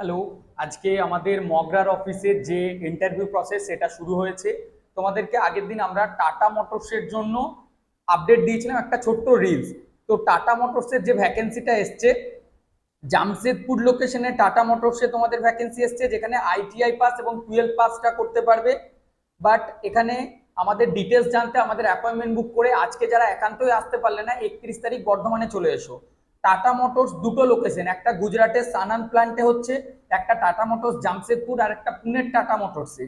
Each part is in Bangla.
হ্যালো, আজকে আমাদের মগরার অফিসের যে ইন্টারভিউ প্রসেস সেটা শুরু হয়েছে। তোমাদেরকে আগের দিন আমরা টাটা মোটরসের জন্য আপডেট দিয়েছিলাম একটা ছোট্ট রিলস তো টাটা মোটরসের যে ভ্যাকেন্সিটা এসছে, জামশেদপুর লোকেশনে টাটা মোটরসে তোমাদের ভ্যাকেন্সি এসছে, যেখানে আইটিআই পাস এবং টুয়েলভ পাসটা করতে পারবে। বাট এখানে আমাদের ডিটেলস জানতে, আমাদের অ্যাপয়েন্টমেন্ট বুক করে আজকে যারা একান্তই আসতে পারলে না, একত্রিশ তারিখ বর্ধমানে চলে এসো। টাটা মোটরস দুটো লোকেশন একটা গুজরাটের সানান প্ল্যান্টে হচ্ছে, একটা টাটা মোটরস জামশেদপুর আর একটা পুনের টাটা মোটরসে।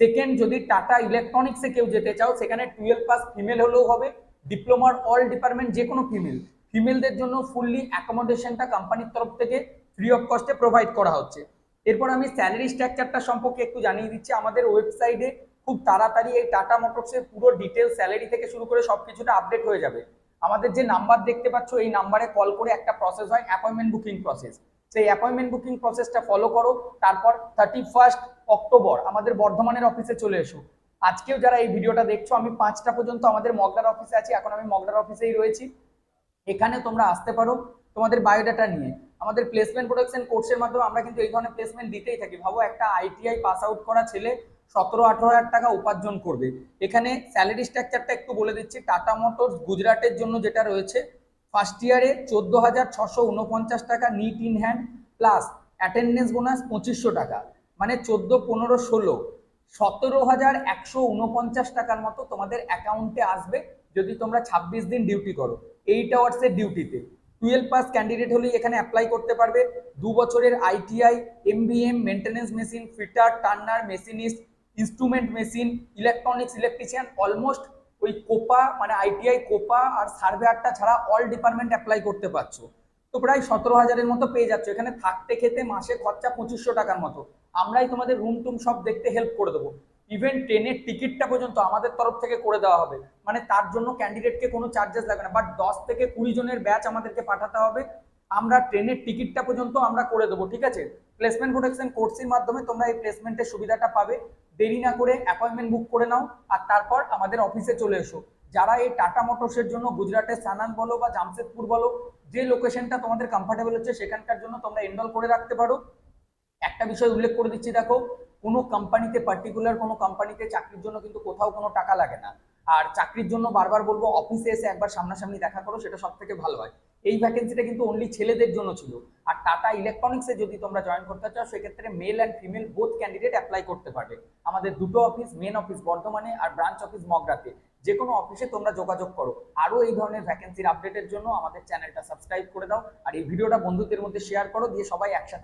সেকেন্ড যদি টাটা ইলেকট্রনিক্সে কেউ যেতে চাও, সেখানে টুয়েলভ পাস ফিমেল হলেও হবে ডিপ্লোমার অল ডিপার্টমেন্ট যে কোনো ফিমেল ফিমেলদের জন্য ফুললি অ্যাকোমোডেশনটা কোম্পানির তরফ থেকে ফ্রি অফ কস্টে প্রোভাইড করা হচ্ছে। এরপর আমি স্যালারি স্ট্রাকচারটা সম্পর্কে একটু জানিয়ে দিচ্ছি। আমাদের ওয়েবসাইটে খুব তাড়াতাড়ি এই টাটা মোটরসের পুরো ডিটেল স্যালারি থেকে শুরু করে সব কিছুটা আপডেট হয়ে যাবে। আমাদের যে নাম্বার দেখতে পাচ্ছ, এই নাম্বারে কল করে একটা প্রসেস হয় অ্যাপয়েন্টমেন্ট বুকিং প্রসেস সেই অ্যাপয়েন্টমেন্ট বুকিং প্রসেসটা ফলো করো, তারপর থার্টি ফার্স্ট অক্টোবর আমাদের বর্ধমানের অফিসে চলে এসো। আজকেও যারা এই ভিডিওটা দেখছ, আমি পাঁচটা পর্যন্ত আমাদের মগদার অফিসে আছি, এখন আমি মগদার অফিসেই রয়েছি। এখানে তোমরা আসতে পারো তোমাদের বায়োডাটা নিয়ে। আমাদের প্লেসমেন্ট প্রোডাকশন কোর্সের মাধ্যমে আমরা কিন্তু এই ধরনের প্লেসমেন্ট দিতেই থাকি। ভাবো একটা আইটিআই পাস আউট করা ছেলে সতেরো, আঠারো হাজার টাকা উপার্জন করবে। এখানে স্যালারি স্ট্রাকচারটা একটু বলে দিচ্ছি। টাটা মোটরস গুজরাটের জন্য যেটা রয়েছে ফার্স্ট ইয়ারে চোদ্দ হাজার ছশো উনপঞ্চাশ টাকা net in hand plus attendance bonus পঁচিশশো টাকা। মানে চোদ্দ, পনেরো, ষোলো, সতেরো হাজার একশো উনপঞ্চাশ টাকার মতো তোমাদের অ্যাকাউন্টে আসবে যদি তোমরা ছাব্বিশ দিন ডিউটি করো। এইট আওয়ার্সের ডিউটিতে টুয়েলভ পাস ক্যান্ডিডেট হলেই এখানে অ্যাপ্লাই করতে পারবে। দু বছরের ITI MBM maintenance machine fitter turner machinist instrument machine electronics electrician almost ওই কোপা মানে আইটিআই কোপা আর সার্ভেয়ারটা ছাড়া অল ডিপার্টমেন্ট অ্যাপ্লাই করতে পারছ। তো প্রায় সতেরো হাজারের মতো পেয়ে যাচ্ছ। এখানে থাকতে খেতে মাসে খরচা পঁচিশশো টাকার মতো। আমরাই তোমাদের রুম টুম সব দেখতে হেল্প করে দেবো। ইভেন ট্রেনের টিকিটটা পর্যন্ত আমাদের তরফ থেকে করে দেওয়া হবে। মানে তার জন্য ক্যান্ডিডেটকে কোনো চার্জেস লাগবে না। বাট দশ থেকে কুড়ি জনের ব্যাচ আমাদেরকে পাঠাতে হবে। আমরা ট্রেনের টিকিটটা পর্যন্ত আমরা করে দেবো, ঠিক আছে? প্লেসমেন্ট প্রোটেকশন কোর্সের মাধ্যমে তোমরা এই প্লেসমেন্টের সুবিধাটা পাবে। দেরি না করে অ্যাপয়েন্টমেন্ট বুক করে নাও আর তারপর আমাদের অফিসে চলে এসো। যারা এই টাটা মোটরসের জন্য গুজরাটের সানান বলো বা জামশেদপুর বলো, যে লোকেশনটা তোমাদের কমফর্টেবল হচ্ছে, সেখানকার জন্য তোমরা এনরোল করে রাখতে পারো। একটা বিষয় উল্লেখ করে দিচ্ছি, দেখো, কোনো কোম্পানিতে পার্টিকুলার কোনো কোম্পানিতে চাকরির জন্য কিন্তু কোথাও কোনো টাকা লাগে না। আর চাকরির জন্য বারবার বলব অফিসে এসে একবার সামনাসামনি দেখা করো, সেটা সব থেকে ভালো হয়। এই ভ্যাকেন্সিটা কিন্তু অনলি ছেলেদের জন্য ছিল। আর টাটা ইলেকট্রনিক্সে যদি তোমরা জয়েন করতে চাও, সেক্ষেত্রে male and female both candidate apply করতে পারবে। আমাদের দুটো অফিস মেন অফিস বর্ধমানে আর ব্রাঞ্চ অফিস মগরাতে। যে কোনো অফিসে তোমরা যোগাযোগ করো। আরও এই ধরনের ভ্যাকেন্সির আপডেটের জন্য আমাদের চ্যানেলটা সাবস্ক্রাইব করে দাও। আর এই ভিডিওটা বন্ধুদের মধ্যে শেয়ার করো, দিয়ে সবাই একসাথে